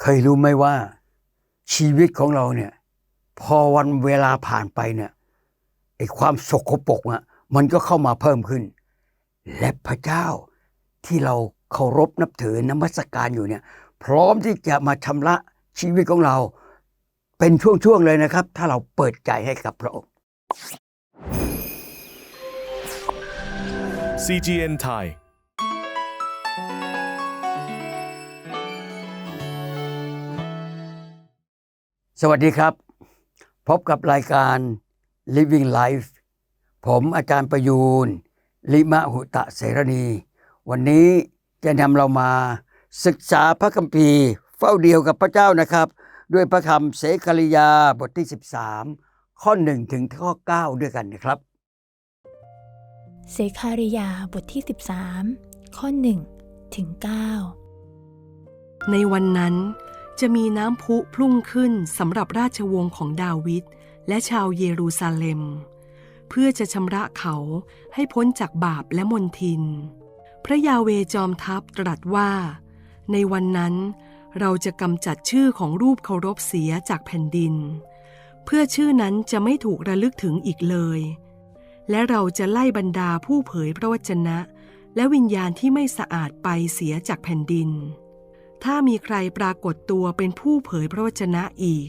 เคยรู้ไหมว่าชีวิตของเราเนี่ย พอวันเวลาผ่านไปเนี่ยไอ้ความสกปรกอะมันก็เข้ามาเพิ่มขึ้น และพระเจ้าที่เราเคารพนับถือนมัสการอยู่เนี่ย พร้อมที่จะมาชำระชีวิตของเรา เป็นช่วงๆเลยนะครับ ถ้าเราเปิดใจให้กับพระองค์ CGN Thai สวัสดีครับ พบกับรายการ Living Life ผมอาจารย์ประยูนลิมะหุตะเสรณี วันนี้จะนำเรามาศึกษาพระคัมภีร์เฝ้าเดียวกับพระเจ้านะครับ ด้วยพระคำเสกริยาบทที่ 13 ข้อ 1 ถึงข้อ 9 ด้วยกันนะครับ เสคาริยาบทที่ 13 ข้อ 1 ถึง 9 ในวันนั้น จะมีน้ำพุพุ่งขึ้นสำหรับราชวงศ์ของดาวิดและชาวเยรูซาเล็ม เพื่อจะชำระเขาให้พ้นจากบาปและมนทิน พระยาเวจอมทัพตรัสว่า ในวันนั้นเราจะกำจัดชื่อของรูปเคารพเสียจากแผ่นดิน เพื่อชื่อนั้นจะไม่ถูกระลึกถึงอีกเลย และเราจะไล่บรรดาผู้เผยพระวจนะ และวิญญาณที่ไม่สะอาดไปเสียจากแผ่นดิน ถ้ามีใครปรากฏตัวเป็นผู้เผยพระวจนะอีก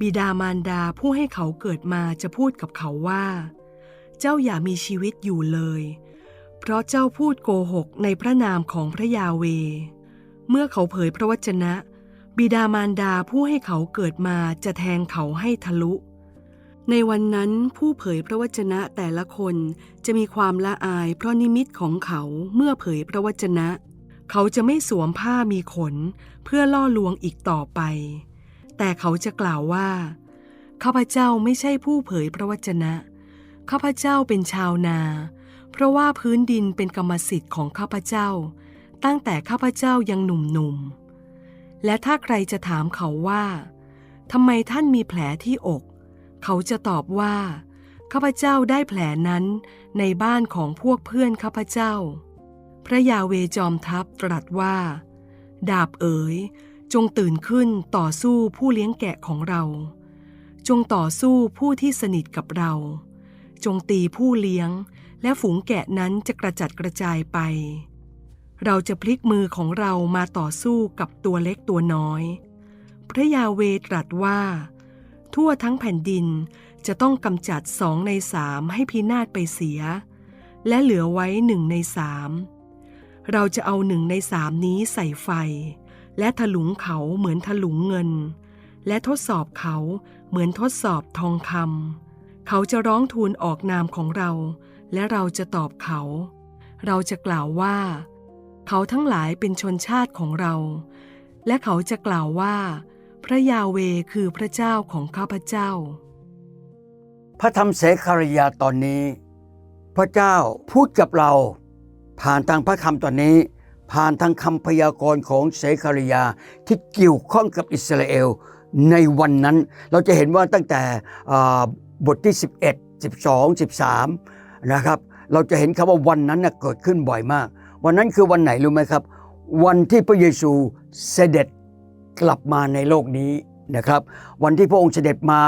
บิดามารดาผู้ให้เขาเกิดมาจะพูดกับเขาว่า เจ้าอย่ามีชีวิตอยู่เลย เพราะเจ้าพูดโกหกในพระนามของพระยาเว เมื่อเขาเผยพระวจนะ บิดามารดาผู้ให้เขาเกิดมาจะแทงเขาให้ทะลุ ในวันนั้นผู้เผยพระวจนะแต่ละคนจะมีความละอายเพราะนิมิตของเขาเมื่อเผยพระวจนะ เขาจะไม่สวมผ้ามีขนเพื่อล่อลวงอีกต่อไป แต่เขาจะกล่าวว่า ข้าพเจ้าไม่ใช่ผู้เผยพระวจนะ ข้าพเจ้าเป็นชาวนา เพราะว่าพื้นดินเป็นกรรมสิทธิ์ของข้าพเจ้า ตั้งแต่ข้าพเจ้ายังหนุ่มๆ และถ้าใครจะถามเขาว่าทำไมท่านมีแผลที่อก เขาจะตอบว่า ข้าพเจ้าได้แผลนั้นในบ้านของพวกเพื่อนข้าพเจ้า พระยาเวจอมทัพตรัสว่า ดาบเอ๋ย จงตื่นขึ้นต่อสู้ผู้เลี้ยงแกะของเรา จงต่อสู้ผู้ที่สนิทกับเรา จงตีผู้เลี้ยง และฝูงแกะนั้นจะกระจัดกระจายไป เราจะพลิกมือของเรามาต่อสู้กับตัวเล็กตัวน้อย พระยาเวตรัสว่า ทั่วทั้งแผ่นดินจะต้องกำจัดสองในสามให้พินาศไปเสีย และเหลือไว้หนึ่งในสาม เราจะเอาหนึ่งในสามนี้ใส่ไฟ และถลุงเขาเหมือนถลุงเงิน และทดสอบเขาเหมือนทดสอบทองคำเขาจะร้องทูลออกนามของเรา และเราจะตอบเขา เราจะกล่าวว่า เขาทั้งหลายเป็นชนชาติของเรา และเขาจะกล่าวว่า พระยาเวคือพระเจ้าของข้าพเจ้า พระธรรมเสคาริยาตอนนี้ พระเจ้าพูดกับเรา ผ่านทางพระคำตอนนี้ ผ่านทางคำพยากรณ์ของเสคาริยาที่เกี่ยวข้องกับอิสราเอลในวันนั้น เราจะเห็นว่าตั้งแต่อ่าบทที่ 11 12 13 นะครับ เราจะเห็นคำว่าวันนั้นนะเกิดขึ้นบ่อยมาก วันนั้นคือวันไหนรู้ไหมครับ วันที่พระเยซูเสด็จกลับมาในโลกนี้นะครับ วันที่พระองค์เสด็จมา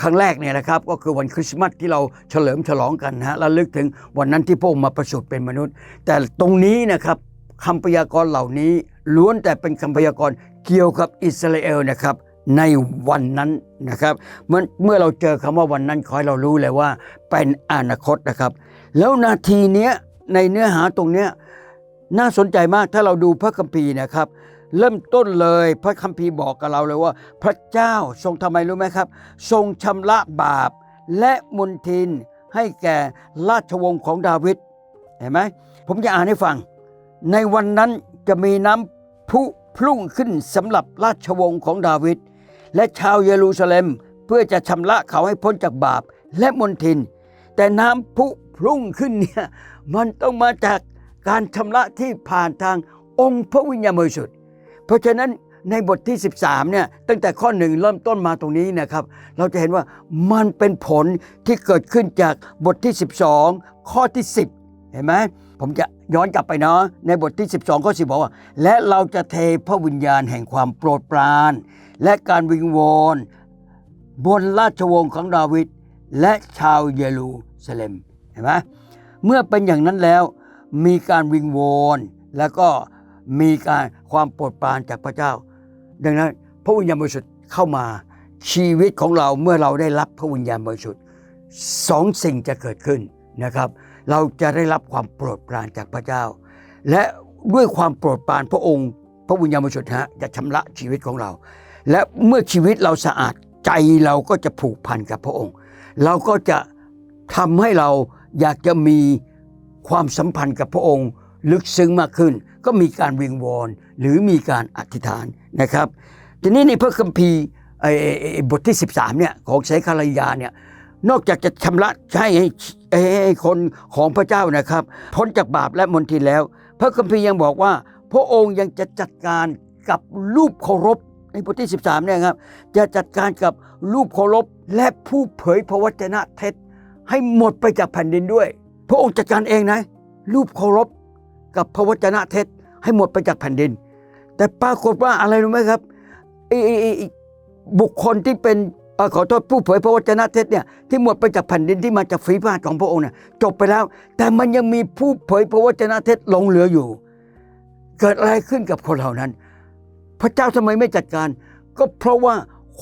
ครั้งแรกเนี่ยนะครับก็คือวันคริสต์มาสที่เราเฉลิมฉลองกันนะฮะระลึกถึงวันนั้นที่พระองค์มาประสูติเป็นมนุษย์ แต่ตรงนี้นะครับคำพยากรณ์เหล่านี้ล้วนแต่เป็นคำพยากรณ์เกี่ยวกับอิสราเอลนะครับในวันนั้นนะครับเมื่อเมื่อเราเจอคำว่าวันนั้นขอให้เรารู้เลยว่าเป็นอนาคตนะครับ แล้วนาทีเนี้ยในเนื้อหาตรงเนี้ยน่าสนใจมากถ้าเราดูพระคัมภีร์นะครับ เริ่มต้นเลยพระคัมภีร์บอกกับเราเลยว่า พระเจ้าทรงทำไมรู้ไหมครับ ทรงชำระบาปและมนทินให้แก่ราชวงศ์ของดาวิดเห็นไหมผมจะอ่านให้ฟัง ในวันนั้นจะมีน้ำพุพรุ่งขึ้นสำหรับราชวงศ์ของดาวิดและชาวเยรูซาเล็มเพื่อจะชำระเขาให้พ้นจากบาปและมนทิน แต่น้ำพุพรุ่งขึ้นเนี่ยมันต้องมาจากการชำระที่ผ่านทางองค์พระวิญญาณบริสุทธิ์ เพราะฉะนั้นในบทที่ 13เนี่ยตั้งแต่ข้อหนึ่งเริ่มต้นมาตรงนี้นะครับ เราจะเห็นว่ามันเป็นผลที่เกิดขึ้นจากบทที่ 12 ข้อที่ 10 เห็นไหมผมจะย้อนกลับไปเนาะในบทที่ 12 ข้อ 10 บอกว่า และเราจะเทพระวิญญาณแห่งความโปรดปราน และการวิงวอนบนราชวงศ์ของดาวิดและชาวเยรูซาเล็มเห็นไหมเมื่อเป็นอย่างนั้นแล้วมีการวิงวอนแล้วก็ มีการความโปรดปรานจากพระเจ้า ดังนั้นพระวิญญาณบริสุทธิ์เข้ามาชีวิตของเราเมื่อเราได้รับพระวิญญาณบริสุทธิ์สองสิ่งจะเกิดขึ้นนะครับ เราจะได้รับความโปรดปรานจากพระเจ้า และด้วยความโปรดปรานพระองค์ พระวิญญาณบริสุทธิ์ฮะจะชำระชีวิตของเรา และเมื่อชีวิตเราสะอาดใจเราก็จะผูกพันกับพระองค์ เราก็จะทำให้เราอยากจะมีความสัมพันธ์กับพระองค์ ลึกซึ้งมากขึ้น ก็มีการวิงวอนหรือมีการอธิษฐานนะครับ ทีนี้ในพระคัมภีร์บทที่ 13เนี่ยของเสคารยาเนี่ยนอกจากจะชำระให้ให้คนของพระเจ้านะครับ พ้นจากบาปและมนทินแล้ว พระคัมภีร์ยังบอกว่า พระองค์ยังจะจัดการกับรูปเคารพในบทที่ 13เนี่ยครับจะจัดการกับรูปเคารพและผู้เผยพระวจนะเท็จ ให้หมดไปจากแผ่นดินด้วย พระองค์จัดการเองนะรูปเคารพกับพระวจนะเท็จ ให้หมดไปจากแผ่นดิน แต่ปรากฏว่าอะไรรู้ไหมครับบุคคลที่เป็นอขอโทษผู้เผยพระวจนะเท็จเนี่ยที่หมดไปจากแผ่นดินที่มาจากฝีพระหัตถ์ของพระองค์เนี่ยจบไปแล้ว แต่มันยังมีผู้เผยพระวจนะเท็จหลงเหลืออยู่ เกิดอะไรขึ้นกับคนเหล่านั้น พระเจ้าทำไมไม่จัดการ ก็เพราะว่า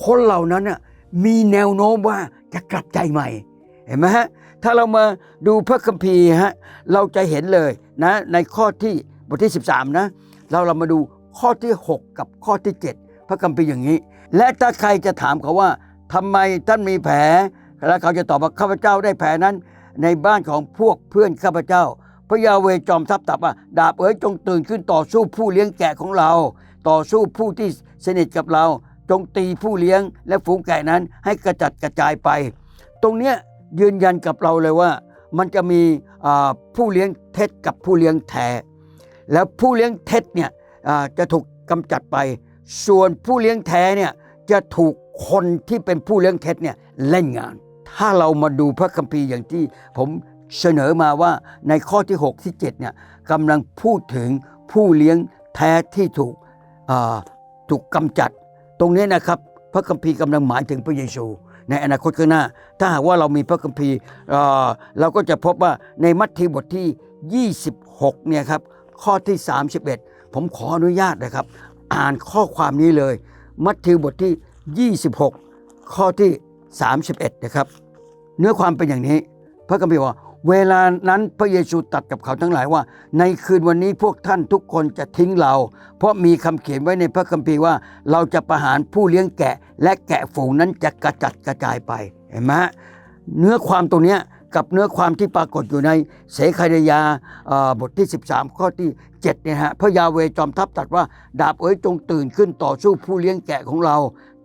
คนเหล่านั้นน่ะมีแนวโน้มว่าจะกลับใจใหม่ เห็นไหมฮะถ้าเรามาดูพระคัมภีร์ฮะเราจะเห็นเลยนะในข้อที่ บทที่ 13 นะ เราเรามาดูข้อที่ 6 กับข้อที่ 7 พระคัมภีร์อย่างนี้ และถ้าใครจะถามเขาว่าทำไมท่านมีแผล แล้วเขาจะตอบว่าข้าพเจ้าได้แผลนั้น ในบ้านของพวกเพื่อนข้าพเจ้า พระยาเวจอมทรัพย์ตรัสว่าดาบเอ๋ยจงตื่นขึ้นต่อสู้ผู้เลี้ยงแกะของเรา ต่อสู้ผู้ที่สนิทกับเรา จงตีผู้เลี้ยง และฝูงแกะนั้นให้กระจัดกระจายไป ตรงเนี้ยยืนยันกับเราเลยว่า มันจะมีผู้เลี้ยงเท็จกับผู้เลี้ยงแท้ แล้วผู้เลี้ยงเท็จเนี่ยจะถูกกำจัดไป ส่วนผู้เลี้ยงแท้เนี่ยจะถูกคนที่เป็นผู้เลี้ยงเท็จเนี่ยเล่นงาน ถ้าเรามาดูพระคัมภีร์อย่างที่ผมเสนอมาว่าในข้อที่ 6 ที่7เนี่ยกำลังพูดถึงผู้เลี้ยงแท้ที่ถูกถูกกำจัด ตรงนี้นะครับพระคัมภีร์กำลังหมายถึงพระเยซู ในอนาคตข้างหน้า ถ้าหากว่าเรามีพระคัมภีร์เอ่อเราก็จะพบว่าในมัทธิวบทที่ 26เนี่ยครับ ข้อที่ 31 ผมขออนุญาตนะครับ อ่านข้อความนี้เลย มัทธิวบทที่ 26 ข้อที่ 31 นะครับ เนื้อความเป็นอย่างนี้ พระคัมภีร์ว่าเวลานั้นพระเยซูตัดกับเขาทั้งหลายว่า ในคืนวันนี้พวกท่านทุกคนจะทิ้งเรา เพราะมีคำเขียนไว้ในพระคัมภีร์ว่า เราจะประหารผู้เลี้ยงแกะ และแกะฝูงนั้นจะกระจัดกระจายไปเห็นไหมเนื้อความตรงเนี้ย กับเนื้อความที่ปรากฏอยู่ในเสคารยาบทที่ 13 ข้อที่7เนี่ยฮะพระยาเวจอมทัพตรัสว่า ดาบเอ๋ยจงตื่นขึ้นต่อสู้ผู้เลี้ยงแกะของเรา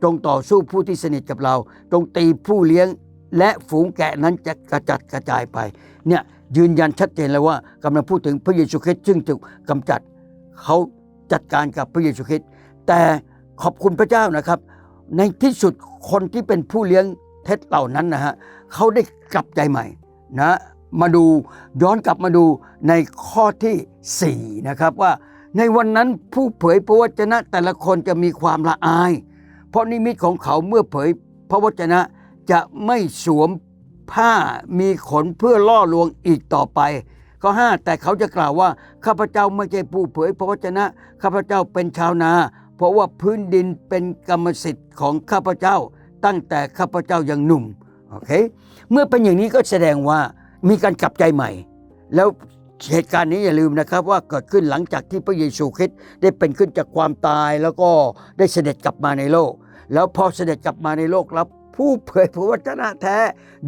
จงต่อสู้ผู้ที่สนิทกับเรา จงตีผู้เลี้ยงและฝูงแกะนั้นจะกระจัดกระจายไปเนี่ยยืนยันชัดเจนเลยว่ากำลังพูดถึงพระเยซูคริสต์ซึ่งถูกกำจัดเขาจัดการกับพระเยซูคริสต์แต่ขอบคุณพระเจ้านะครับ ในที่สุดคนที่เป็นผู้เลี้ยงเท็จเหล่านั้นนะฮะเขาได้กลับใจใหม่ นะมาดูย้อนกลับมาดูในข้อที่ 4 นะครับว่าในวันนั้นผู้เผยพระวจนะแต่ละคนจะมีความละอาย เพราะนิมิตของเขาเมื่อเผยพระวจนะจะไม่สวมผ้ามีขนเพื่อล่อลวงอีกต่อไปข้อ5แต่เขาจะกล่าวว่าข้าพเจ้าไม่ใช่ผู้เผยพระวจนะข้าพเจ้าเป็นชาวนา เพราะว่าพื้นดินเป็นกรรมสิทธิ์ของข้าพเจ้า ตั้งแต่ข้าพเจ้ายังหนุ่ม โอเค เมื่อเป็นอย่างนี้ก็แสดงว่ามีการกลับใจใหม่ แล้วเหตุการณ์นี้อย่าลืมนะครับว่าเกิดขึ้นหลังจากที่พระเยซูคริสต์ได้เป็นขึ้นจากความตายแล้วก็ได้เสด็จกลับมาในโลก แล้วพอเสด็จกลับมาในโลกแล้วผู้เผยพระวจนะแท้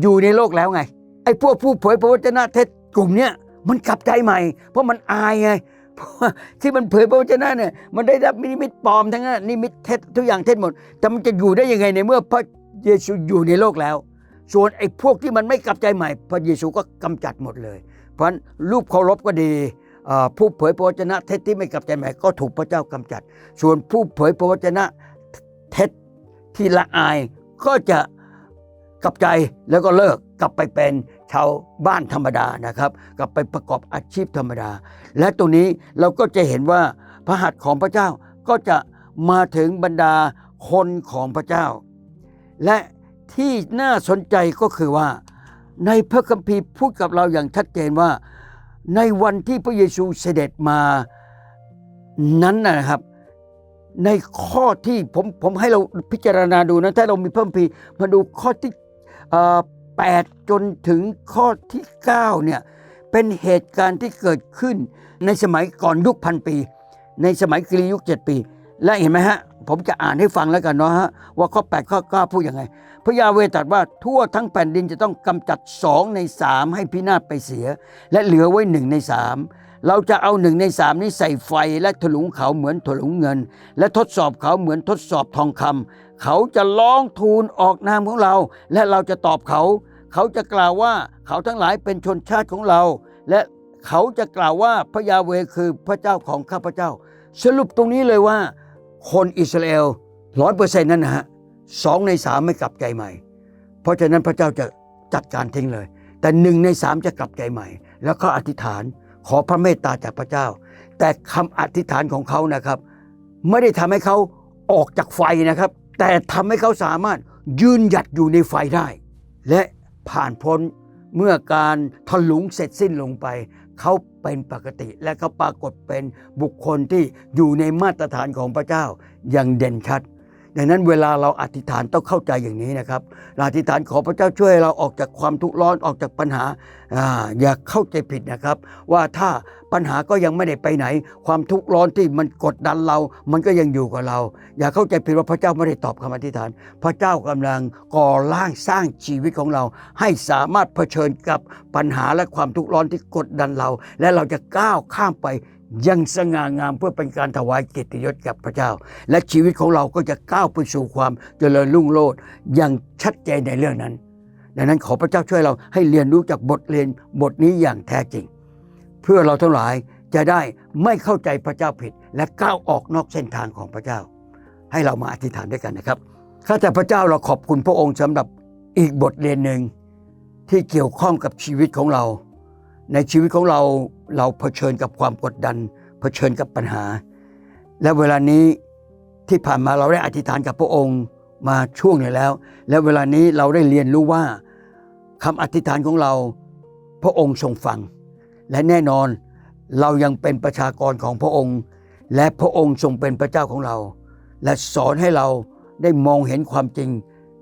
อยู่ในโลกแล้วไงไอ้พวกผู้เผยพระวจนะเท็จกลุ่มเนี้ยมันกลับใจใหม่ เพราะมันอายไงเพราะที่มันเผยพระวจนะเนี่ยมันได้รับนิมิตปลอมทั้งนั้นนิมิตเท็จทุกอย่างเท็จหมด แต่มันจะอยู่ได้ยังไงในเมื่อพระเยซูอยู่ในโลกแล้ว ส่วนไอ้พวกที่มันไม่กลับใจใหม่ พระเยซูก็กำจัดหมดเลย เพราะฉะนั้นรูปเคารพก็ดีผู้เผยพระวจนะเท็จที่ไม่กลับใจใหม่ก็ถูกพระเจ้ากำจัด ส่วนผู้เผยพระวจนะเท็จที่ละอายก็จะกลับใจแล้วก็เลิกกลับไปเป็นชาวบ้านธรรมดานะครับ กลับไปประกอบอาชีพธรรมดา และตรงนี้เราก็จะเห็นว่าพระหัตถ์ของพระเจ้าก็จะมาถึงบรรดาคนของพระเจ้า และ ที่น่าสนใจก็คือว่า ในพระคัมภีร์พูดกับเราอย่างชัดเจนว่า ในวันที่พระเยซูเสด็จมานั้นนะครับ ในข้อที่ผมผมให้เราพิจารณาดูนะถ้าเรามีเพระคัมภีมาดูข้อที่อ่อ8จนถึงข้อที่9เนี่ยเป็นเหตุการณ์ที่เกิดขึ้นในสมัยก่อนยุคพันปี ในสมัยกรียุค 7 ปี และเห็นไหมฮะ ผมจะอ่านให้ฟังแล้วกันเนาะฮะว่าข้อ 8 ข้อ 9 พูดยังไง พระยาเวตรัสว่าทั่วทั้งแผ่นดินจะต้องกำจัดสองในสามให้พินาศไปเสีย และเหลือไว้หนึ่งในสามเราจะเอาหนึ่งในสามนี้ใส่ไฟและถลุงเขาเหมือนถลุงเงิน และทดสอบเขาเหมือนทดสอบทองคำเขาจะร้องทูลออกนามของเรา และเราจะตอบเขา เขาจะกล่าวว่าเขาทั้งหลายเป็นชนชาติของเรา และเขาจะกล่าวว่าพระยาเวคือพระเจ้าของข้าพเจ้า สรุปตรงนี้เลยว่า คนอิสราเอลร้อยเปอร์เซ็นต์นั่นนะฮะ สองในสามไม่กลับใจใหม่ เพราะฉะนั้นพระเจ้าจะจัดการทิ้งเลย แต่หนึ่งในสามจะกลับใจใหม่ แล้วก็อธิษฐานขอพระเมตตาจากพระเจ้า แต่คำอธิษฐานของเขานะครับ ไม่ได้ทำให้เขาออกจากไฟนะครับ แต่ทำให้เขาสามารถยืนหยัดอยู่ในไฟได้ และผ่านพ้นเมื่อการถลุงเสร็จสิ้นลงไป เขาเป็นปกติ และเขาปรากฏเป็นบุคคลที่อยู่ในมาตรฐานของพระเจ้าอย่างเด่นชัด ดังนั้นเวลาเราอธิษฐานต้องเข้าใจอย่างนี้นะครับเราอธิษฐานขอพระเจ้าช่วยเราออกจากความทุกข์ร้อนออกจากปัญหาอาอย่าเข้าใจผิดนะครับ ว่าถ้าปัญหาก็ยังไม่ได้ไปไหน ความทุกข์ร้อนที่มันกดดันเรา มันก็ยังอยู่กับเรา อย่าเข้าใจผิดว่าพระเจ้าไม่ได้ตอบคำอธิษฐาน พระเจ้ากำลังก่อร่างสร้างชีวิตของเรา ให้สามารถเผชิญกับปัญหาและความทุกข์ร้อนที่กดดันเรา และเราจะก้าวข้ามไป ยังสง่างามเพื่อเป็นการถวายเกียรติยศกับพระเจ้า และชีวิตของเราก็จะก้าวไปสู่ความเจริญรุ่งโรจน์อย่างชัดเจนในเรื่องนั้น ดังนั้นขอพระเจ้าช่วยเราให้เรียนรู้จากบทเรียนบทนี้อย่างแท้จริง เพื่อเราทั้งหลายจะได้ไม่เข้าใจพระเจ้าผิด และก้าวออกนอกเส้นทางของพระเจ้า ให้เรามาอธิษฐานด้วยกันนะครับข้าแต่พระเจ้าเราขอบคุณพระองค์สำหรับอีกบทเรียนหนึ่งที่เกี่ยวข้องกับชีวิตของเรา ในชีวิตของเรา เราเผชิญกับความกดดัน เผชิญกับปัญหา และเวลานี้ที่ผ่านมาเราได้อธิษฐานกับพระองค์มาช่วงหนึ่งแล้ว และเวลานี้เราได้เรียนรู้ว่าคำอธิษฐานของเราพระองค์ทรงฟัง และแน่นอนเรายังเป็นประชากรของพระองค์ และพระองค์ทรงเป็นพระเจ้าของเรา และสอนให้เราได้มองเห็นความจริง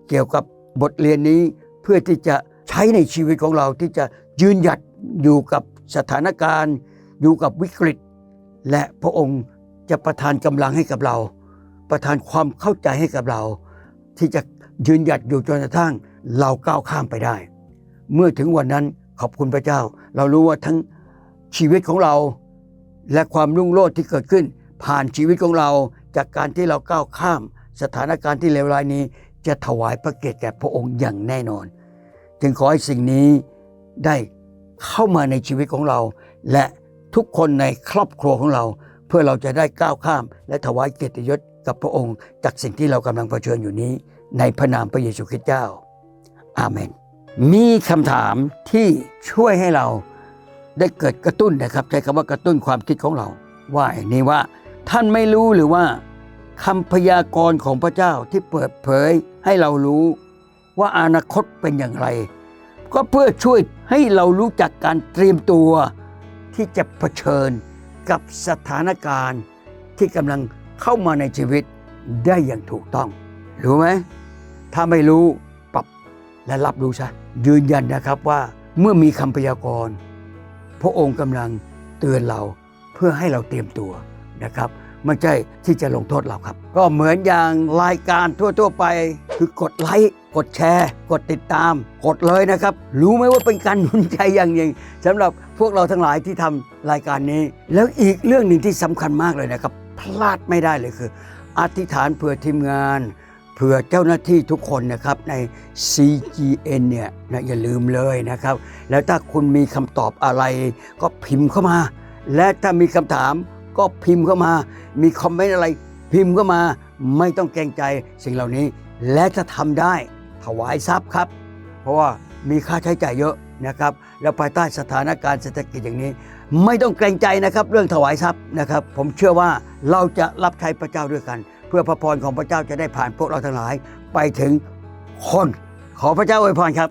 เกี่ยวกับบทเรียนนี้เพื่อที่จะใช้ในชีวิตของเราที่จะยืนหยัดอยู่กับ สถานการณ์อยู่กับวิกฤต และพระองค์จะประทานกำลังให้กับเรา ประทานความเข้าใจให้กับเรา ที่จะยืนหยัดอยู่จนกระทั่งเราก้าวข้ามไปได้ เมื่อถึงวันนั้นขอบคุณพระเจ้า เรารู้ว่าทั้งชีวิตของเราและความรุ่งโรจน์ที่เกิดขึ้น ผ่านชีวิตของเราจากการที่เราก้าวข้าม สถานการณ์ที่เลวร้ายนี้ จะถวายพระเกียรติแก่พระองค์อย่างแน่นอน จึงขอให้สิ่งนี้ได้ เข้ามาในชีวิตของเรา และทุกคนในครอบครัวของเรา เพื่อเราจะได้ก้าวข้าม และถวายเกียรติยศกับพระองค์ จากสิ่งที่เรากำลังเผชิญอยู่นี้ ในพระนามพระเยซูคริสต์เจ้า อาเมน มีคำถามที่ช่วยให้เราได้เกิดกระตุ้นนะครับ ใช้คำว่ากระตุ้นความคิดของเรา ว่าอย่างนี้ว่าท่านไม่รู้หรือว่าคำพยากรณ์ของพระเจ้าที่เปิดเผยให้เรารู้ว่าอนาคตเป็นอย่างไร ก็เพื่อช่วยให้เรารู้จักการเตรียมตัว ที่จะเผชิญกับสถานการณ์ที่กำลังเข้ามาในชีวิตได้อย่างถูกต้อง รู้ไหม ถ้าไม่รู้ปรับและรับรู้ซะยืนยันนะครับว่าเมื่อมีคำพยากรณ์ พระองค์กำลังเตือนเราเพื่อให้เราเตรียมตัวนะครับ ไม่ใช่ที่จะลงโทษเราครับ ก็เหมือนอย่างรายการทั่ว ๆ ไป คือกดไลค์กดแชร์ กดติดตาม กดเลยนะครับ รู้ไหมว่าเป็นการหนุนใจอย่างยิ่งสำหรับพวกเราทั้งหลายที่ทำรายการนี้ แล้วอีกเรื่องหนึ่งที่สำคัญมากเลยนะครับ พลาดไม่ได้เลยคือ อธิษฐานเผื่อทีมงานเผื่อเจ้าหน้าที่ทุกคนนะครับใน CGN เนี่ยนะอย่าลืมเลยนะครับ แล้วถ้าคุณมีคำตอบอะไร ก็พิมพ์เข้ามา และถ้ามีคำถาม ก็พิมพ์เข้ามา มีคอมเมนต์อะไร พิมพ์เข้ามา ไม่ต้องเกรงใจสิ่งเหล่านี้ และจะทำได้ถวายทรัพย์ครับ เพราะว่ามีค่าใช้จ่ายเยอะนะครับ แล้วภายใต้สถานการณ์เศรษฐกิจอย่างนี้ ไม่ต้องเกรงใจนะครับ เรื่องถวายทรัพย์นะครับ ผมเชื่อว่าเราจะรับใช้พระเจ้าด้วยกัน เพื่อพระพรของพระเจ้าจะได้ผ่านพวกเราทั้งหลาย ไปถึงคน ขอพระเจ้าอวยพรครับ